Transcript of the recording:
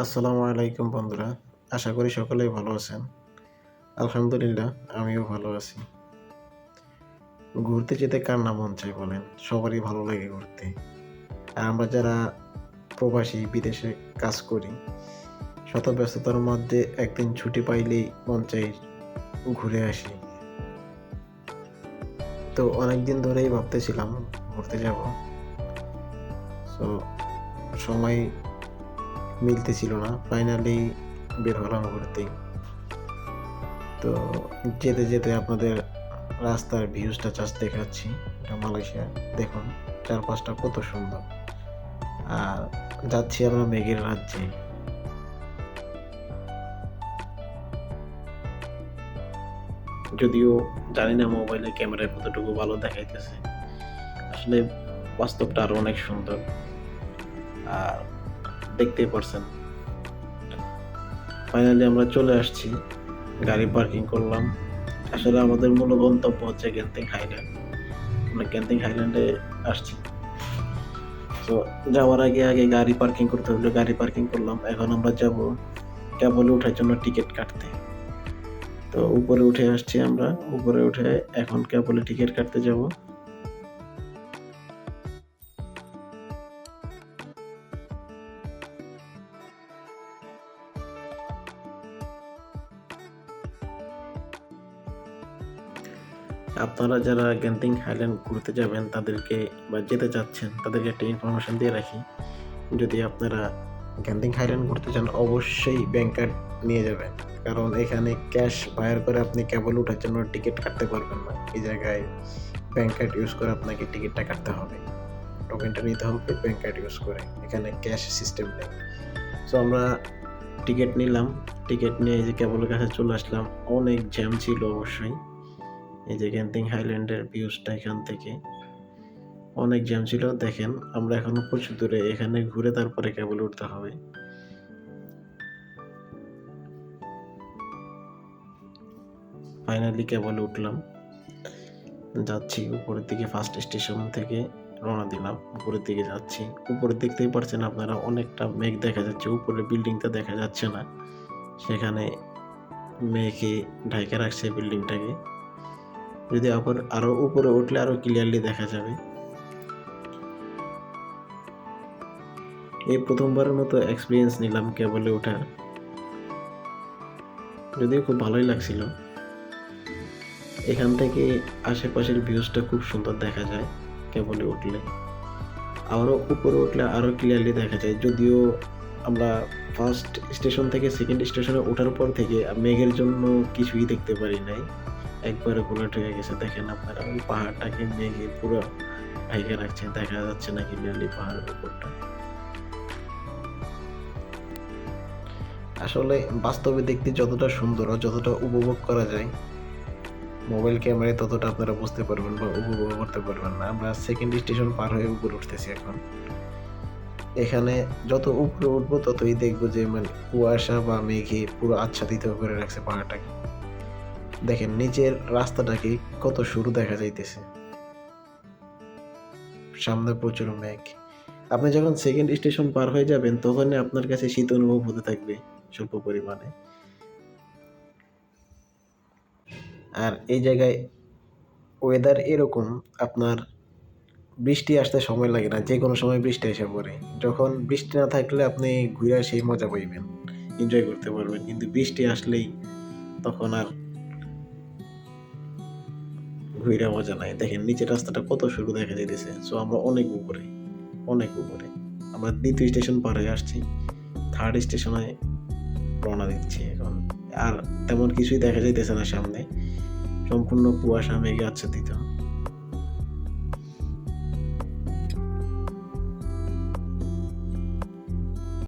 আসসালামু আলাইকুম বন্ধুরা, আশা করি সকলেই ভালো আছেন। আলহামদুলিল্লাহ, আমিও ভালো আছি। ঘুরতে যেতে কার না মন চাই বলেন? সবারই ভালো লাগে ঘুরতে। আর আমরা যারা প্রবাসী, বিদেশে কাজ করি শত ব্যস্ততার মধ্যে একদিন ছুটি পাইলেই মন চাই ঘুরে আসি। তো অনেকদিন ধরেই ভাবতেছিলাম, ঘুরতে যাব। সো সময় মিলতেছিল না। ফাইনালি বের হলাম ঘুরতে। তো যেতে যেতে আপনাদের রাস্তার ভিউজটা জাস্ট দেখাচ্ছি। এটা মালয়েশিয়া। দেখুন, চারপাশটা কত সুন্দর। আর যাচ্ছি আমরা মেঘের রাজ্যে। যদিও জানি না মোবাইলে ক্যামেরায় কতটুকু ভালো দেখাইতেছে। আসলে বাস্তবটা আরও অনেক সুন্দর। আর দেখতেই পারছেন। ফাইনালি আমরা চলে আসছি। গাড়ি পার্কিং করলাম। আসলে আমাদের মূল গন্তব্য হচ্ছে গ্যান্তিং হাইল্যান্ড আমরা গ্যান্তিং হাইল্যান্ডে আসছি। তো যাওয়ার আগে আগে গাড়ি পার্কিং করতে হলো। গাড়ি পার্কিং করলাম। এখন আমরা যাব কেবলে ওঠার জন্য টিকিট কাটতে। তো উপরে উঠে আসছি আমরা। উপরে উঠে এখন কেবলে টিকিট কাটতে যাব। আপনারা যারা গ্যান্টিং হাইল্যান্ড ঘুরতে যাবেন, তাদেরকে বা যেতে চাচ্ছেন, তাদেরকে একটা ইনফরমেশন দিয়ে রাখি। যদি আপনারা গ্যান্টিং হাইল্যান্ড ঘুরতে চান, অবশ্যই ব্যাংক কার্ড নিয়ে যাবেন। কারণ এখানে ক্যাশ বায়ার করে আপনি কেবল ওঠার জন্য টিকিট কাটতে পারবেন না। এই জায়গায় ব্যাংক কার্ড ইউজ করে আপনাকে টিকিটটা কাটতে হবে। টোকেনটা নিতে হবে ব্যাংক কার্ড ইউজ করে। এখানে ক্যাশ সিস্টেম নেই। সো আমরা টিকিট নিলাম। টিকিট নিয়ে যে কেবলের কাছে চলে আসলাম। অনেক জ্যাম ছিল অবশ্যই। এই যে গ্যান্টিং হাইল্যান্ডের ভিউজটা এখান থেকে। অনেক জ্যাম ছিল, দেখেন, আমরা এখনও প্রচুর দূরে, এখানে ঘুরে তারপরে কেবল উঠতে হবে। ফাইনালি কেবল উঠলাম। যাচ্ছি উপরের দিকে ফার্স্ট স্টেশন থেকে রওনা দিলাম, উপরের দিকে যাচ্ছি। উপরে দেখতেই পারছেন আপনারা, অনেকটা মেঘ দেখা যাচ্ছে উপরে বিল্ডিংটা দেখা যাচ্ছে না। সেখানে মেঘে ঢাকা রাখছে বিল্ডিংটাকে যদি আবার আরও উপরে উঠলে আরও ক্লিয়ারলি দেখা যাবে। এই প্রথমবারের মতো এক্সপিরিয়েন্স নিলাম কেবলে ওঠার। যদিও খুব ভালোই লাগছিল। এখান থেকে আশেপাশের ভিউজটা খুব সুন্দর দেখা যায় কেবলে উঠলে। আরও উপরে উঠলে আরও ক্লিয়ারলি দেখা যায়। যদিও আমরা ফার্স্ট স্টেশন থেকে সেকেন্ড স্টেশনে ওঠার পর থেকে মেঘের জন্য কিছুই দেখতে পারি নাই। একবারে বুলেট হয়ে গেছে, দেখেন আপনারা, ওই পাহাড়টাকে মেঘে পুরো ঢাইকে রাখছে দেখা যাচ্ছে না ক্লিয়ারলি পাহাড়ের উপরটা। আসলে বাস্তবে দেখতে যতটা সুন্দর ও যতটা উপভোগ করা যায়, মোবাইল ক্যামেরায় ততটা আপনারা বুঝতে পারবেন বা উপভোগ করতে পারবেন না। আমরা সেকেন্ড স্টেশন পার হয়ে উপরে উঠতেছি এখন। এখানে যত উপরে উঠবো ততই দেখব যে মানে কুয়াশা বা মেঘে পুরো আচ্ছাদিত করে রাখছে পাহাড়টাকে। দেখেন নিচের রাস্তাটাকে কত শুরু দেখা যাইতেছে। সামনে প্রচুর মেঘ। আপনি যখন সেকেন্ড স্টেশন পার হয়ে যাবেন, তখনই আপনার কাছে শীত অনুভব হতে থাকবে স্বল্প পরিমাণে। আর এই জায়গায় ওয়েদার এরকম, আপনার বৃষ্টি আসতে সময় লাগে না, যে কোনো সময় বৃষ্টি এসে পড়ে। যখন বৃষ্টি না থাকলে আপনি ঘুরে সেই মজা পাইবেন এনজয় করতে পারবেন। কিন্তু বৃষ্টি আসলেই তখন আর ঘুরে মজা নাই। দেখেন, নিচের রাস্তাটা কত সরু দেখা যেতেছে সো আমরা অনেক উপরে অনেক উপরে। আমরা দ্বিতীয় স্টেশন পার আসছি। থার্ড স্টেশনে রওনা দিচ্ছি এখন। আর তেমন কিছুই দেখা যাইতেছে না সামনে। সম্পূর্ণ কুয়াশা, মেঘে আচ্ছাদিত।